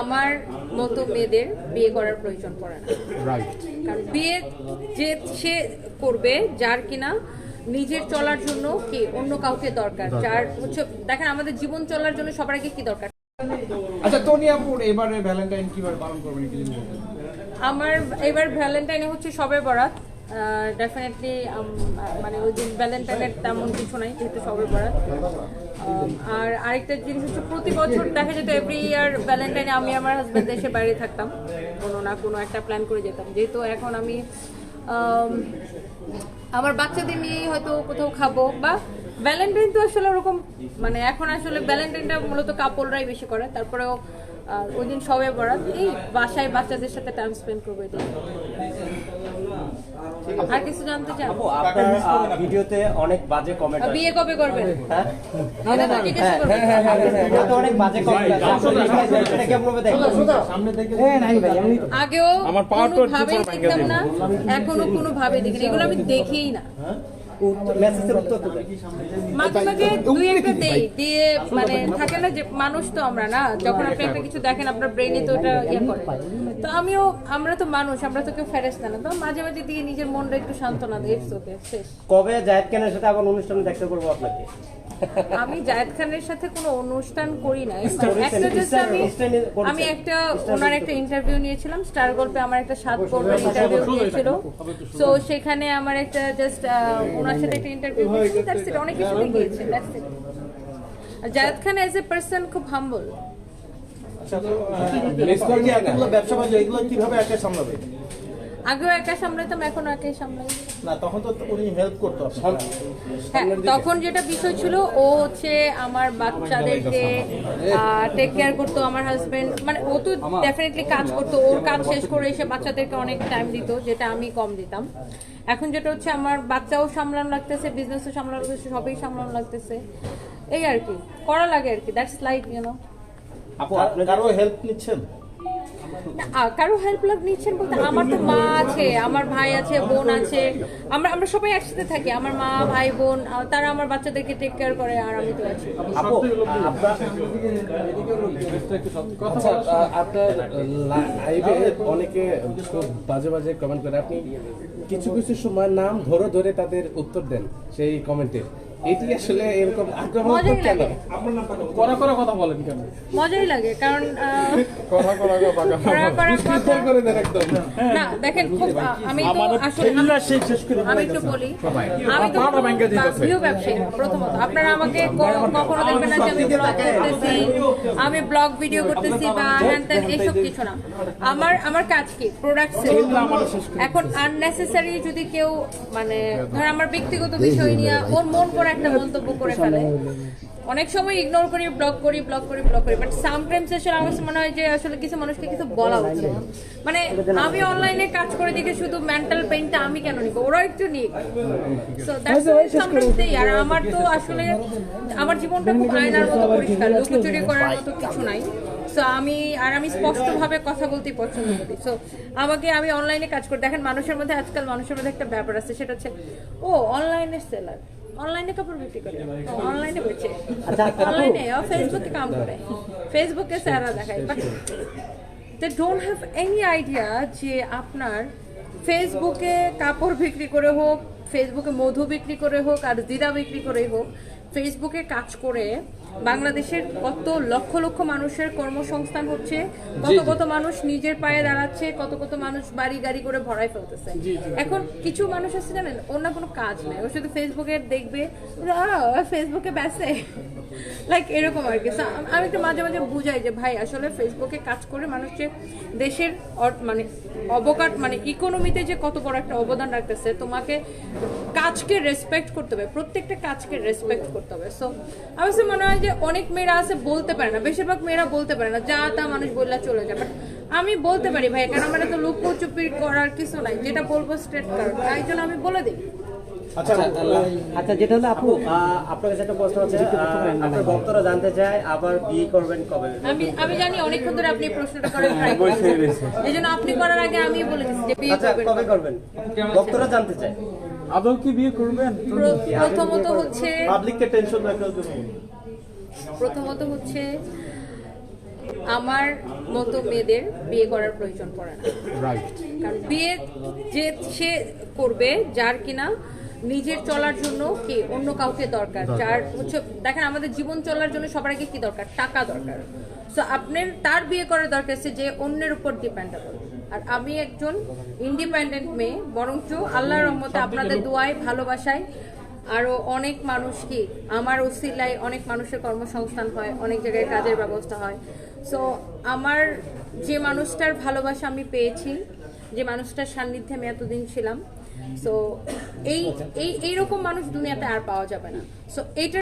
আমার মতো মেয়েদের বিয়ে করার প্রয়োজন পড়ে না। কারণ বিয়ে যে সে করবে যার কিনা নিজের চলার জন্য কি অন্য কাউকে দরকার? যার হচ্ছে দেখেন আমাদের জীবন চলার জন্য সবার আগে কি দরকার? আচ্ছা টনি আপুর এবারে ভ্যালেন্টাইন কীভাবে পালন করবেন। আমার এবার ভ্যালেন্টাইনে হচ্ছে সবে বরাত। ডেফিনেটলি মানে ওই দিন ভ্যালেন্টাইনের তেমন কিছু নাই যেহেতু সবে আম, আর আরেকটা জিনিস হচ্ছে প্রতি বছর দেখা যেত এভরি ইয়ার ভ্যালেন্টাইনে আমি আমার হাজব্যান্ড দেশে বাইরে থাকতাম। কোনো না কোনো একটা প্ল্যান করে যেতাম। যেহেতু এখন আমি আমার বাচ্চাদের নিয়ে হয়তো কোথাও খাব বা ভ্যালেন্টাইন তো আসলে ওরকম মানে এখন আসলে ভ্যালেন্টাইনটা মূলত কাপড়রাই বেশি করে। তারপরেও ওই দিন সবে বরাত এই বাসায় বাচ্চাদের সাথে টাইম স্পেন্ড করব এটাই। আর কিছু জানতে চান? আপু আপনার ভিডিওতে অনেক বাজে কমেন্ট বিয়ে কবে করবেন? হ্যাঁ? তো জিজ্ঞেস করবেন। ভিডিওতে অনেক বাজে কমেন্ট আছে এটা কেমন ভাবে দেখেন আগেও আমার পাওয়ার দেখতাম না এখনও কোনো ভাবে দেখিনি এগুলো আমি দেখেই না। মেসেজের উত্তর তো মাঝে মাঝে দুই একটা দেই দিয়ে মানে থাকে না যে মানুষ তো আমরা না যখন আপনি একটা কিছু দেখেন আপনার ব্রেনে তো ওটা ইয়ে করে। তো আমিও আমরা তো মানুষ আমরা তো কেউ ফেরেস না। তো মাঝে মাঝে দিয়ে নিজের মনটা একটু সান্ত্বনা দিই শেষ। কবে জায়েদ খানের সাথে আবার অনুষ্ঠানে দেখতে করব আপনাকে? আমি জায়েদ খানের সাথে কোনো অনুষ্ঠান করি না একটা আমি আমি একটা ওনার একটা ইন্টারভিউ নিয়েছিলাম। স্টার গল্পে আমার একটা সাত পর্বের ইন্টারভিউ দিয়েছিল তো সেখানে আমার একটা জাস্ট ওনার সাথে একটা ইন্টারভিউ নিয়েছি দ্যাটস ইট অনেক কিছু দেখিয়েছে। That's it Zayed Khan as a person খুব হাম্বল ব্যবসা বাণিজ্য এগুলো কীভাবে একা সামলাবে? আগেও একা সামলাতাম এখন একাই সামলাই। না তখন তো উনি হেল্প করতো হ্যাঁ তখন যেটা বিষয় ছিল ও হচ্ছে আমার বাচ্চাদেরকে টেক কেয়ার করতো আমার হাজবেন্ড মানে ও তো ডেফিনেটলি কাজ করতো ওর কাজ শেষ করে এসে বাচ্চাদেরকে অনেক টাইম দিত যেটা আমি কম দিতাম। এখন যেটা হচ্ছে আমার বাচ্চাও সামলানো লাগতেছে বিজনেসও সামলানো লাগতেছে সবই সামলানো লাগতেছে। এই আর কি করা লাগে আর কি দ্যাটস লাইফ ইউনো আপু আপনি কারও হেল্প নিচ্ছেন? কারও হেল্প লাভ নিচ্ছেন বলতে আমার তো মা আছে, আমার ভাই আছে, বোন আছে। আমরা আমরা সবাই একসাথে থাকি। আমার মা, ভাই, বোন তারা আমার বাচ্চাদেরকে টেক কেয়ার করে আর আমি তো আছি। আচ্ছা আপনার লাইভে অনেকে বাজে বাজে কমেন্ট করে। আপনি কিছু কিছু সময় নাম ধরে ধরে তাদের উত্তর দেন সেই কমেন্টে এটি আসলে এরকম আগ্রহ কেন কড়া কড়া কথা বলেন কেন? মজাই লাগে কারণ কথা কথা উত্তর করে দেন একদম। না দেখেন খুব আমি তো আসলে আমি একটু বলি আমি তো। ভিউ ব্যবসায়ী প্রথমত আপনারা আমাকে কখনো দেখবেন না যে আমি ব্লগ করতেছি আমি ব্লগ ভিডিও করতেছি বা হ্যান ত্যান এইসব কিছু না। আমার আমার কাজ কি? প্রোডাক্ট এখন আননেসেসারি যদি কেউ মানে ধর আমার ব্যক্তিগত বিষয় নিয়ে ওর মন করে একটা মন্তব্য করে ফেলে। অনেক সময় ইগনোর করি ব্লক করি ব্লক করি ব্লক করি বাট সামটাইমস আসলে আমার মনে হয় যে আসলে কিছু মানুষকে কিছু বলা উচিত। মানে আমি অনলাইনে কাজ করে দেখে শুধু মেন্টাল পেইনটা আমি কেন নিব? ওরা একটু নিক। সো দ্যাটস সামটাইমস আর আমার তো আসলে আমার জীবনটা খুব আয়নার মতো পরিষ্কার লুকোচুরি করার মতো কিছু নাই। সো আমি আর আমি স্পষ্টভাবে কথা বলতে পছন্দ করি। সো আমাকে আমি অনলাইনে কাজ করি। দেখেন মানুষের মধ্যে আজকাল মানুষের মধ্যে একটা ব্যাপার আছে সেটা হচ্ছে ও অনলাইনে সেলার অনলাইনে কাপড় বিক্রি করে। অনলাইনে বেচে। অনলাইনে ও ফেসবুকে কাম করে। ফেসবুকে স্যারা দেখায়। But they don't have any idea যে আপনার ফেসবুকে কাপড় বিক্রি করে হোক ফেসবুকে মধু বিক্রি করে হোক আর জিরা বিক্রি করে হোক ফেসবুকে কাজ করে বাংলাদেশের কত লক্ষ লক্ষ মানুষের কর্মসংস্থান হচ্ছে কত কত মানুষ নিজের পায়ে দাঁড়াচ্ছে কত কত মানুষ বাড়ি গাড়ি করে ভরাই ফেলতেছে। এখন কিছু মানুষ আছে জানেন ওর না কোনো কাজ নেই ও শুধু ফেসবুকে দেখবে ফেসবুকে ব্যাসে লাইক এরকম আর কি। আমি একটু মাঝে মাঝে বুঝাই যে ভাই আসলে ফেসবুকে কাজ করে মানুষ যে দেশের মানে অবকাট মানে ইকোনমিতে যে কত বড় একটা অবদান রাখতেছে তোমাকে কাজকে রেসপেক্ট করতে হবে প্রত্যেকটা কাজকে রেসপেক্ট করতে হবে। সো আমার কাছে মনে হয় যে অনেক মেয়েরা আছে বলতে পারে না। বেশিরভাগ মেয়েরা বলতে পারে না যা তা মানুষ বললে চলে যায়। বাট আমি বলতে পারি ভাই কারণ আমার তো লুকোচুপি করার কিছু নাই যেটা বলব স্ট্রেট কারণ তাই জন্য আমি বলে দিই। আচ্ছা আচ্ছা যেটা হলো আপু আপনার কাছে একটা প্রশ্ন আছে আপনার ভক্তরা জানতে চায় আবার বিয়ে করবেন কবে? আমি আমি জানি অনেকক্ষণ ধরে আপনি প্রশ্নটা করার ট্রাই করছেন এই জন্য আপনি করার আগে আমি বলে দিচ্ছি যে বিয়ে কবে? করবেন? ভক্তরা জানতে চায়। আদৌ কি বিয়ে করবেন? প্রথমত হচ্ছে পাবলিককে টেনশন রাখার জন্য। প্রথমত হচ্ছে আমার মতো মেয়েদের বিয়ে করার প্রয়োজন পড়ে না। কারণ বিয়ে যে সে করবে যার কিনা নিজের চলার জন্য কি অন্য কাউকে দরকার? যার হচ্ছে দেখেন আমাদের জীবন চলার জন্য সবার আগে কি দরকার? টাকা দরকার। সো আপনার তার বিয়ে করার দরকার আছে যে অন্যের উপর ডিপেন্ডেবল আর আমি একজন ইন্ডিপেন্ডেন্ট মেয়ে বরঞ্চ আল্লাহর রহমতে আপনাদের দোয়ায় ভালোবাসায় আরও অনেক মানুষ কি আমার ওসিলায় অনেক মানুষের কর্মসংস্থান হয় অনেক জায়গায় কাজের ব্যবস্থা হয়। সো আমার যে মানুষটার ভালোবাসা আমি পেয়েছি যে মানুষটার সান্নিধ্যে আমি এতদিন ছিলাম সো এই এই এইরকম মানুষ দুনিয়াতে আর পাওয়া যাবে না। সো এইটা